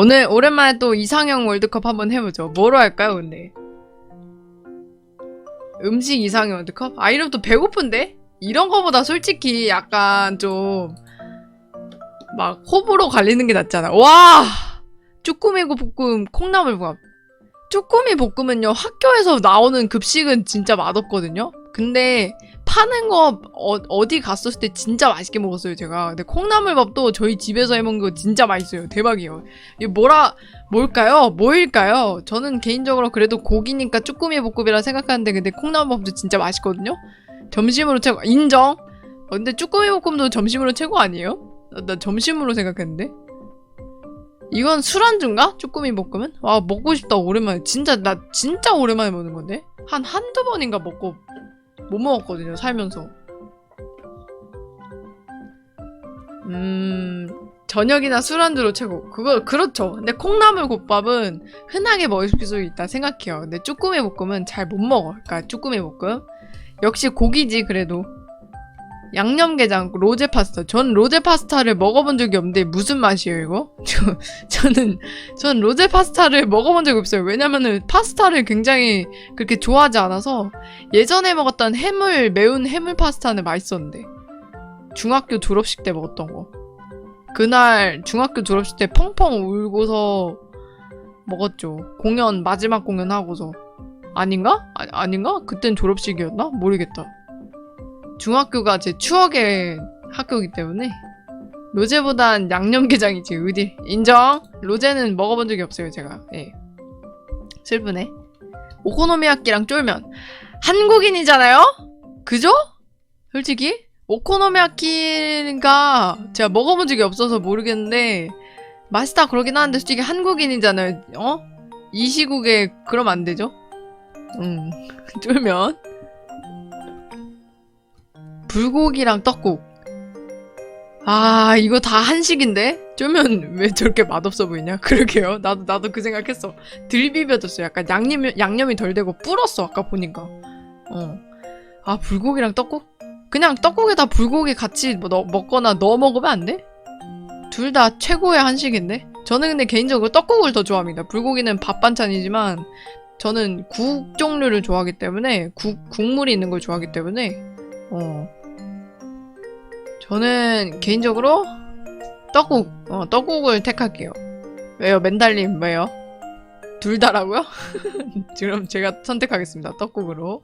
오늘 오랜만에 또 이상형 월드컵 한번 해보죠. 뭐로 할까요, 근데? 음식 이상형 월드컵? 아, 이러면 또 배고픈데? 이런 거보다 솔직히 약간 좀, 막, 호불호 갈리는 게 낫잖아. 와! 쭈꾸미 볶음, 콩나물밥. 쭈꾸미 볶음은요, 학교에서 나오는 급식은 진짜 맛없거든요? 근데, 파는 거, 어, 디 갔었을 때 진짜 맛있게 먹었어요, 제가. 근데 콩나물밥도 저희 집에서 해먹은 거 진짜 맛있어요. 대박이에요. 이게 뭐라, 뭘까요? 뭐일까요? 저는 개인적으로 그래도 고기니까 쭈꾸미 볶음이라 생각하는데, 근데 콩나물밥도 진짜 맛있거든요? 점심으로 최고, 인정! 어, 근데 쭈꾸미 볶음도 점심으로 최고 아니에요? 나, 나 점심으로 생각했는데? 이건 술안주인가? 쭈꾸미 볶음은? 와, 먹고 싶다, 오랜만에. 진짜, 나 진짜 오랜만에 먹는 건데? 한 한두 번인가 먹고 못 먹었거든요, 살면서. 음, 저녁이나 술안주로 최고. 그거, 그렇죠. 근데 콩나물 국밥은 흔하게 먹을 수 있다 생각해요. 근데 쭈꾸미 볶음은 잘 못 먹어. 그러니까 쭈꾸미 볶음. 역시 고기지, 그래도. 양념게장, 로제 파스타. 전 로제 파스타를 먹어본 적이 없는데 무슨 맛이에요, 이거? 저, 저는, 전 로제 파스타를 먹어본 적이 없어요. 왜냐면은 파스타를 굉장히 그렇게 좋아하지 않아서 예전에 먹었던 해물, 매운 해물 파스타는 맛있었는데. 중학교 졸업식 때 먹었던 거. 그날 중학교 졸업식 때 펑펑 울고서 먹었죠. 공연, 마지막 공연 하고서. 아닌가? 아, 아닌가? 그땐 졸업식이었나? 모르겠다. 중학교가 제 추억의 학교이기 때문에 로제보단 양념게장이지 어디. 인정. 로제는 먹어본 적이 없어요 제가. 예. 슬프네. 오코노미야끼랑 쫄면. 한국인이잖아요? 그죠? 솔직히? 오코노미야끼가 제가 먹어본 적이 없어서 모르겠는데 맛있다 그러긴 하는데 솔직히 한국인이잖아요. 어? 이 시국에 그러면 안 되죠? 음. 쫄면 불고기랑 떡국. 아, 이거 다 한식인데? 쫄면 왜 저렇게 맛없어 보이냐? 그러게요. 나도, 나도 그 생각했어. 들 비벼졌어. 약간 양념이, 양념이 덜 되고 불었어. 아까 보니까. 어. 아, 불고기랑 떡국? 그냥 떡국에다 불고기 같이 뭐 넣, 먹거나 넣어 먹으면 안 돼? 둘 다 최고의 한식인데? 저는 근데 개인적으로 떡국을 더 좋아합니다. 불고기는 밥 반찬이지만 저는 국 종류를 좋아하기 때문에 국, 국물이 있는 걸 좋아하기 때문에 어. 저는 개인적으로 떡국, 어, 떡국을 택할게요. 왜요? 맨달님, 왜요? 둘 다라고요? 그럼 제가 선택하겠습니다. 떡국으로.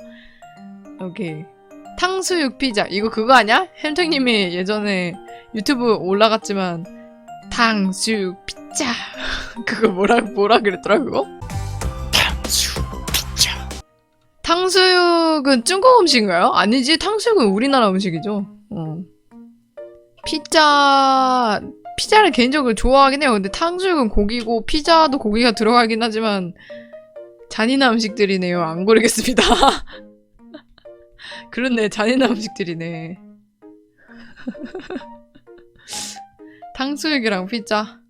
오케이. 탕수육 피자. 이거 그거 아니야? 햄탱님이 예전에 유튜브 올라갔지만, 탕수육 피자. 그거 뭐라, 뭐라 그랬더라, 그거? 탕수육 피자 탕수육은 중국 음식인가요? 아니지, 탕수육은 우리나라 음식이죠. 어. 피자, 피자를 개인적으로 좋아하긴 해요. 근데 탕수육은 고기고, 피자도 고기가 들어가긴 하지만, 잔인한 음식들이네요. 안 고르겠습니다. 그렇네, 잔인한 음식들이네. 탕수육이랑 피자.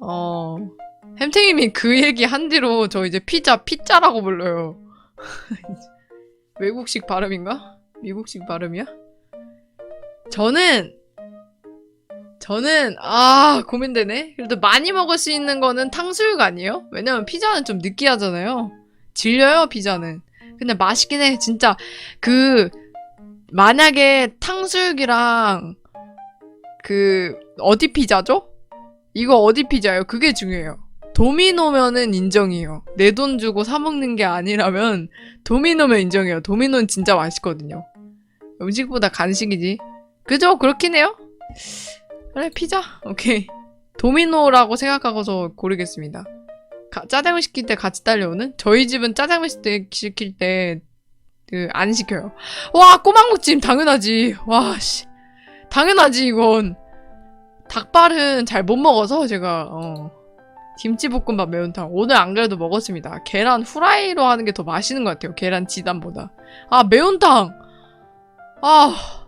어, 햄탱님이 그 얘기 한 뒤로 저 이제 피자, 피자라고 불러요. 외국식 발음인가? 미국식 발음이야? 저는 저는 아 고민되네. 그래도 많이 먹을 수 있는 거는 탕수육 아니에요? 왜냐면 피자는 좀 느끼하잖아요. 질려요 피자는. 근데 맛있긴 해. 진짜 그 만약에 탕수육이랑 그 어디 피자죠? 이거 어디 피자예요? 그게 중요해요. 도미노면은 인정이에요. 내 돈 주고 사 먹는 게 아니라면 도미노면 인정해요. 도미노는 진짜 맛있거든요. 음식보다 간식이지. 그죠? 그렇긴 해요. 그래 피자. 오케이. 도미노라고 생각하고서 고르겠습니다. 가- 짜장면 시킬 때 같이 딸려오는? 저희 집은 짜장면 시킬 때, 그, 안 시켜요. 와, 꼬막무침, 당연하지. 와, 씨. 당연하지, 이건. 닭발은 잘 못 먹어서, 제가, 어. 김치볶음밥 매운탕. 오늘 안 그래도 먹었습니다. 계란 후라이로 하는 게 더 맛있는 것 같아요. 계란 지단보다. 아, 매운탕! 아.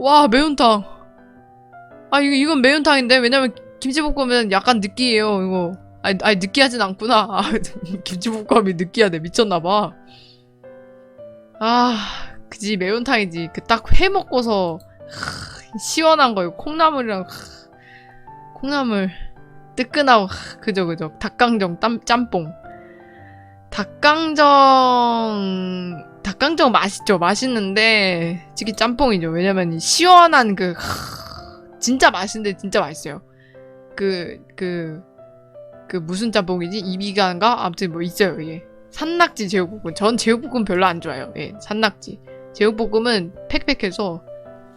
와, 매운탕. 아, 이거, 이건 매운탕인데? 왜냐면 김치볶음은 약간 느끼해요, 이거. 아니, 아니 느끼하진 않구나. 아, 김치볶음이 느끼하네. 미쳤나봐. 아, 그지, 매운탕이지. 그 딱 회 먹고서, 하, 시원한 거, 이거 콩나물이랑, 하, 콩나물 뜨끈하고 하, 그죠 그죠 닭강정 땀, 짬뽕 닭강정 닭강정 맛있죠. 맛있는데 솔직히 짬뽕이죠. 왜냐면 이 시원한 그 하, 진짜 맛있는데 진짜 맛있어요. 그그그 무슨 짬뽕이지? 이비가인가? 아무튼 뭐 있어요 이게. 산낙지 제육볶음. 전 제육볶음 별로 안 좋아해요. 예 산낙지. 제육볶음은 팩팩해서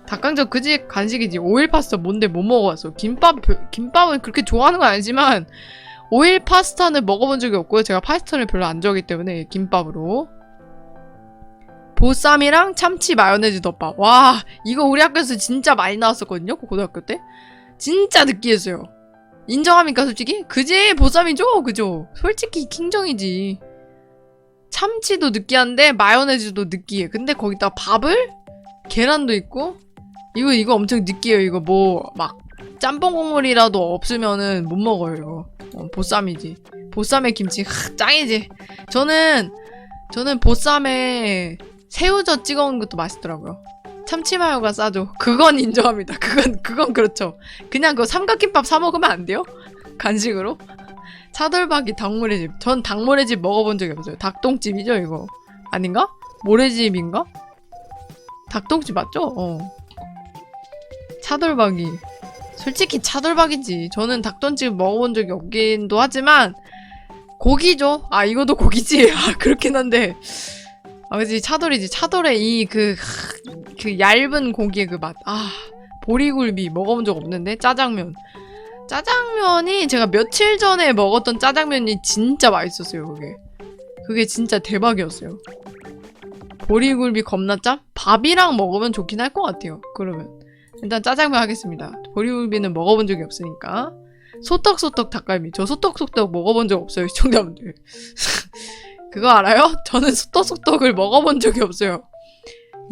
닭강정 그지 간식이지. 오일 파스타 뭔데 못 먹어봤어. 김밥 별- 김밥은 그렇게 좋아하는 건 아니지만 오일 파스타는 먹어본 적이 없고요. 제가 파스타를 별로 안 좋아하기 때문에 김밥으로 보쌈이랑 참치 마요네즈 덮밥. 와 이거 우리 학교에서 진짜 많이 나왔었거든요 고등학교 때? 진짜 느끼했어요. 인정합니까 솔직히? 그지? 보쌈이죠? 그죠? 솔직히 킹정이지. 참치도 느끼한데 마요네즈도 느끼해. 근데 거기다 밥을? 계란도 있고? 이거 이거 엄청 느끼해요 이거. 뭐 막 짬뽕 국물이라도 없으면은 못 먹어요. 이거 어, 보쌈이지. 보쌈에 김치 하, 짱이지. 저는 저는 보쌈에 새우젓 찍어 먹는 것도 맛있더라고요 참치 마요가 싸죠 그건 인정합니다 그건 그건 그렇죠 그냥 그 삼각김밥 사 먹으면 안 돼요 간식으로 차돌박이 닭모래 집 전 닭모래 집 먹어본 적이 없어요 닭똥집이죠 이거 아닌가 모래집인가 닭똥집 맞죠? 어. 차돌박이. 솔직히 차돌박이지. 저는 닭똥집 먹어본 적이 없긴도 하지만 고기죠. 아 이것도 고기지. 아 그렇긴 한데. 아 그지 차돌이지. 차돌의 이 그 그 얇은 고기의 그 맛. 아 보리굴비 먹어본 적 없는데 짜장면. 짜장면이 제가 며칠 전에 먹었던 짜장면이 진짜 맛있었어요. 그게. 그게 진짜 대박이었어요. 보리굴비 겁나 짭? 밥이랑 먹으면 좋긴 할 것 같아요. 그러면 일단 짜장면 하겠습니다. 보리굴비는 먹어본 적이 없으니까 소떡소떡 닭갈비. 저 소떡소떡 먹어본 적 없어요, 시청자분들. 그거 알아요? 저는 소떡소떡을 먹어본 적이 없어요.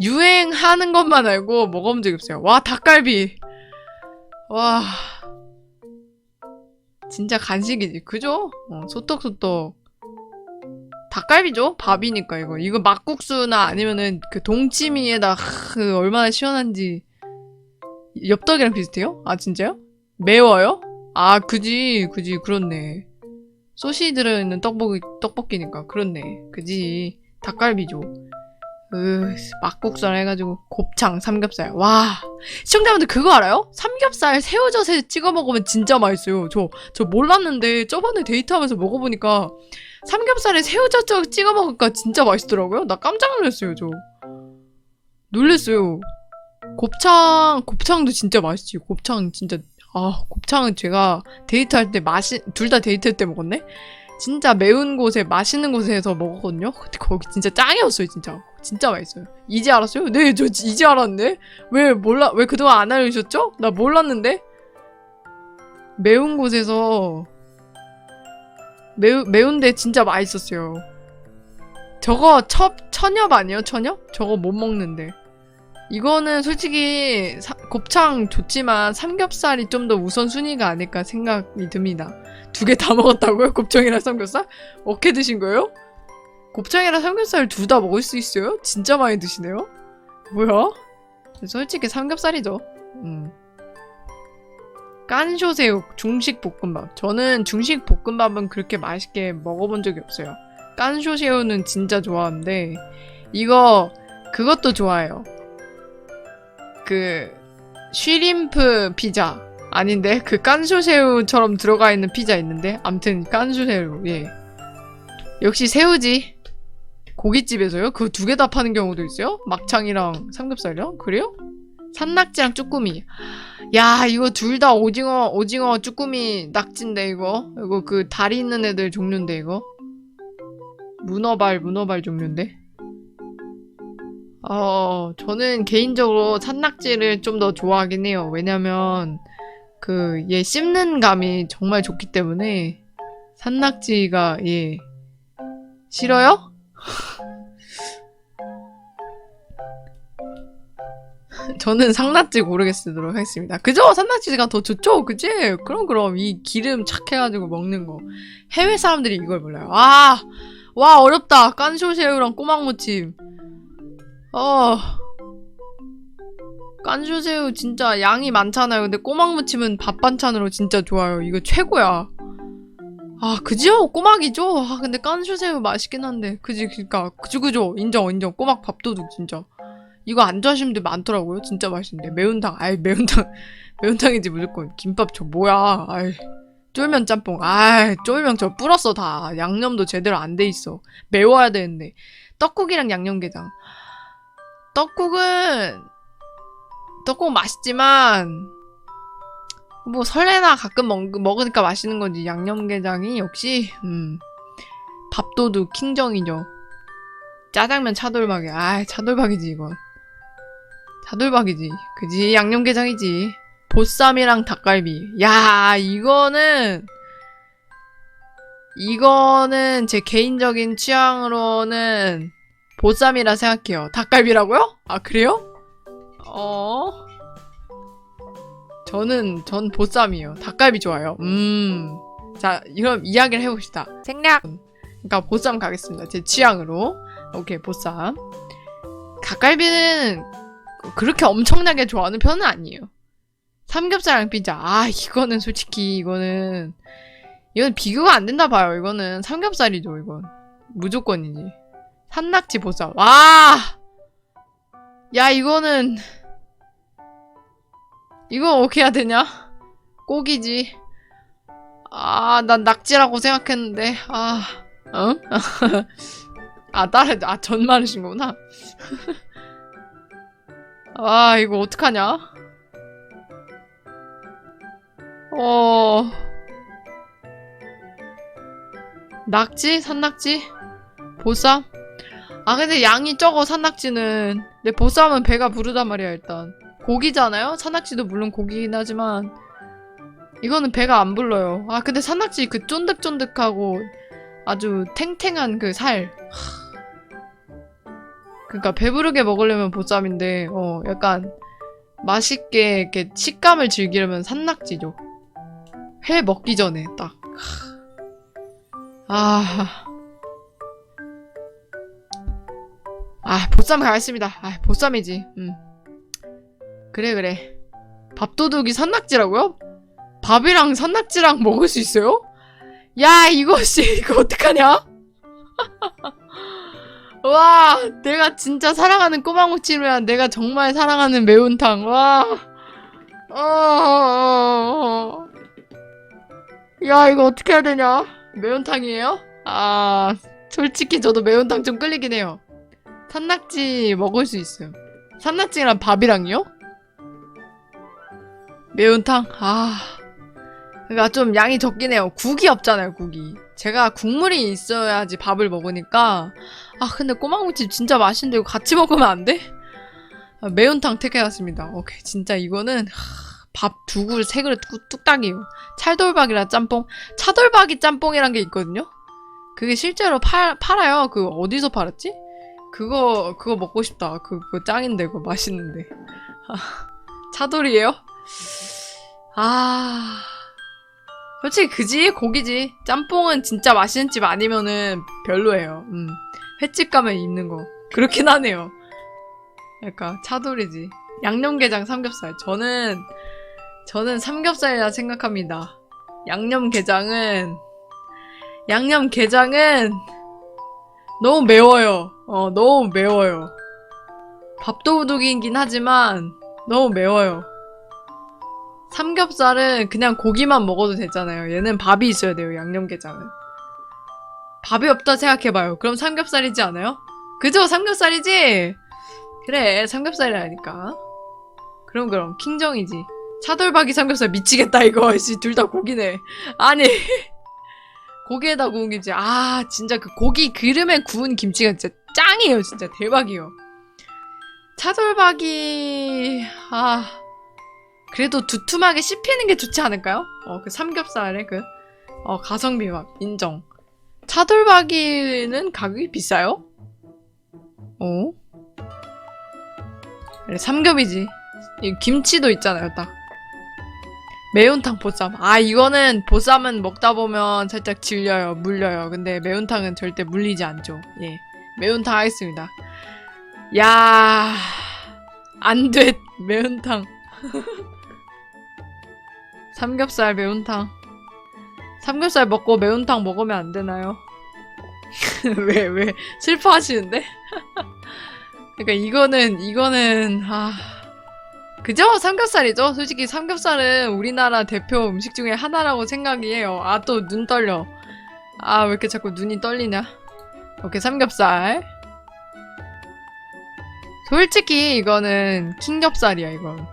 유행하는 것만 알고 먹어본 적이 없어요. 와 닭갈비. 와 진짜 간식이지, 그죠? 어, 소떡소떡. 닭갈비죠? 밥이니까 이거. 이거 막국수나 아니면은 그 동치미에다 하, 그 얼마나 시원한지. 엽떡이랑 비슷해요? 아 진짜요? 매워요? 아 그지 그지 그렇네. 소시 들어있는 떡볶이 떡볶이니까 그렇네. 그지 닭갈비죠. 으 막국수랑 해가지고 곱창 삼겹살 와 시청자분들 그거 알아요? 삼겹살 새우젓에 찍어 먹으면 진짜 맛있어요. 저 저 몰랐는데 저번에 데이트하면서 먹어보니까 삼겹살에 새우젓 찍어 먹으니까 진짜 맛있더라고요. 나 깜짝 놀랐어요, 저. 놀랬어요. 곱창, 곱창도 진짜 맛있지. 곱창 진짜, 아, 곱창은 제가 데이트할 때 맛이, 둘다 데이트할 때 먹었네? 진짜 매운 곳에, 맛있는 곳에서 먹었거든요? 근데 거기 진짜 짱이었어요, 진짜. 진짜 맛있어요. 이제 알았어요? 네, 저 이제 알았네? 왜 몰라, 왜 그동안 안 알려주셨죠? 나 몰랐는데? 매운 곳에서 매우, 매운데 진짜 맛있었어요. 저거 첩, 천엽 아니에요? 천엽? 저거 못 먹는데. 이거는 솔직히 사- 곱창 좋지만 삼겹살이 좀 더 우선순위가 아닐까 생각이 듭니다. 두 개 다 먹었다고요? 곱창이랑 삼겹살? 어떻게 드신 거예요? 곱창이랑 삼겹살 둘 다 먹을 수 있어요? 진짜 많이 드시네요? 뭐야? 솔직히 삼겹살이죠. 음. 깐쇼새우 중식 볶음밥. 저는 중식 볶음밥은 그렇게 맛있게 먹어본 적이 없어요. 깐쇼새우는 진짜 좋아하는데 이거 그것도 좋아해요. 그 쉬림프 피자 아닌데 그 깐쇼새우처럼 들어가 있는 피자 있는데 암튼 깐쇼새우 예. 역시 새우지. 고깃집에서요? 그 두 개 다 파는 경우도 있어요? 막창이랑 삼겹살이랑 그래요? 산낙지랑 쭈꾸미. 야 이거 둘 다 오징어 오징어 쭈꾸미 낙지인데 이거? 이거 그 다리 있는 애들 종류인데 이거? 문어발 문어발 종류인데 어 저는 개인적으로 산낙지를 좀 더 좋아하긴 해요 왜냐면 그 얘 씹는 감이 정말 좋기 때문에 산낙지가 예 싫어요? 저는 상낙지 고르게 쓰도록 하겠습니다. 그죠? 산낙지가 더 좋죠? 그지? 그럼 그럼 이 기름 착 해가지고 먹는 거. 해외 사람들이 이걸 몰라요. 아! 와 어렵다. 깐쇼새우랑 꼬막무침. 어... 깐쇼새우 진짜 양이 많잖아요. 근데 꼬막 무침은 밥 반찬으로 진짜 좋아요. 이거 최고야. 아, 그지요? 꼬막이죠? 아, 근데 깐쇼새우 맛있긴 한데. 그지, 그니까. 그죠, 그죠. 인정, 인정. 꼬막 밥도둑, 진짜. 이거 안 좋아하시는 분들 많더라고요. 진짜 맛있는데. 매운탕, 아이, 매운탕. 매운탕이지, 무조건. 김밥 저 뭐야. 아이. 쫄면 짬뽕. 아이, 쫄면 저 불었어, 다. 양념도 제대로 안 돼 있어. 매워야 되는데. 떡국이랑 양념게장. 떡국은, 떡국 맛있지만, 뭐 설레나 가끔 먹, 먹으니까 맛있는 건지. 양념게장이 역시 음 밥도둑 킹정이죠. 짜장면 차돌박이. 아 차돌박이지 이건. 차돌박이지. 그지? 양념게장이지. 보쌈이랑 닭갈비. 야 이거는 이거는 제 개인적인 취향으로는 보쌈이라 생각해요 닭갈비라고요? 아 그래요? 어 저는 전 보쌈이에요. 닭갈비 좋아요. 음. 자, 그럼 이야기를 해봅시다. 생략. 그러니까 보쌈 가겠습니다. 제 취향으로. 오케이, 보쌈. 닭갈비는 그렇게 엄청나게 좋아하는 편은 아니에요. 삼겹살랑 피자. 아, 이거는 솔직히 이거는 이건 비교가 안 된다 봐요. 이거는 삼겹살이죠, 이건. 무조건이지. 산낙지 보쌈. 와! 야, 이거는 이거 어떻게 해야 되냐? 꼭이지. 아, 난 낙지라고 생각했는데, 아, 응? 아, 딸에, 아, 전말이신 거구나. 아, 이거 어떡하냐? 어, 낙지? 산낙지? 보쌈? 아, 근데 양이 적어, 산낙지는. 근데 보쌈은 배가 부르단 말이야, 일단. 고기잖아요? 산낙지도 물론 고기긴 하지만 이거는 배가 안 불러요. 아 근데 산낙지 그 쫀득쫀득하고 아주 탱탱한 그 살. 그러니까 배부르게 먹으려면 보쌈인데 어 약간 맛있게 이렇게 식감을 즐기려면 산낙지죠. 회 먹기 전에 딱. 아. 아, 보쌈 가겠습니다. 아, 보쌈이지. 음. 그래 그래 밥도둑이 산낙지라고요? 밥이랑 산낙지랑 먹을 수 있어요? 야 이거 씨 이거 어떡하냐? 와 내가 진짜 사랑하는 꼬막무침이야 내가 정말 사랑하는 매운탕 와 어, 어, 어. 야 이거 어떻게 해야 되냐? 매운탕이에요? 아 솔직히 저도 매운탕 좀 끌리긴 해요 산낙지 먹을 수 있어요 산낙지랑 밥이랑요? 매운탕? 아. 그니까 좀 양이 적긴 해요. 국이 없잖아요, 국이. 제가 국물이 있어야지 밥을 먹으니까. 아, 근데 꼬막무침 진짜 맛있는데 이거 같이 먹으면 안 돼? 아, 매운탕 택해왔습니다. 오케이. 진짜 이거는 밥 두 그릇, 세 그릇 뚝- 뚝딱이에요. 찰돌박이랑 짬뽕. 차돌박이 짬뽕이란 게 있거든요? 그게 실제로 팔, 팔아요. 그 어디서 팔았지? 그거, 그거 먹고 싶다. 그, 그거 짱인데, 그거 맛있는데. 아, 차돌이에요? 아. 솔직히 그지? 고기지. 짬뽕은 진짜 맛있는 집 아니면은 별로예요. 음. 횟집 가면 있는 거. 그렇긴 하네요. 약간 차돌이지. 양념게장 삼겹살. 저는, 저는 삼겹살이라 생각합니다. 양념게장은, 양념게장은 너무 매워요. 어, 너무 매워요. 밥도둑이긴 하지만 너무 매워요. 삼겹살은 그냥 고기만 먹어도 되잖아요. 얘는 밥이 있어야 돼요, 양념게장은. 밥이 없다 생각해봐요. 그럼 삼겹살이지 않아요? 그죠? 삼겹살이지? 그래, 삼겹살이라니까. 그럼, 그럼, 킹정이지. 차돌박이 삼겹살 미치겠다, 이거. 둘 다 고기네. 아니. 고기에다 구운 김치. 아, 진짜 그 고기 기름에 구운 김치가 진짜 짱이에요, 진짜. 대박이에요. 차돌박이, 아. 그래도 두툼하게 씹히는 게 좋지 않을까요? 어, 그 삼겹살에 그, 어, 가성비 막, 인정. 차돌박이는 가격이 비싸요? 어? 그래, 삼겹이지. 이 김치도 있잖아요, 딱. 매운탕 보쌈. 아, 이거는 보쌈은 먹다 보면 살짝 질려요, 물려요. 근데 매운탕은 절대 물리지 않죠. 예. 매운탕 하겠습니다. 야, 안 됐. 매운탕. 삼겹살 매운탕. 삼겹살 먹고 매운탕 먹으면 안 되나요? 왜, 왜, 슬퍼하시는데? 그러니까 이거는, 이거는, 아. 그죠? 삼겹살이죠? 솔직히 삼겹살은 우리나라 대표 음식 중에 하나라고 생각이 해요. 아, 또 눈 떨려. 아, 왜 이렇게 자꾸 눈이 떨리냐? 오케이, 삼겹살. 솔직히 이거는 킹겹살이야, 이건.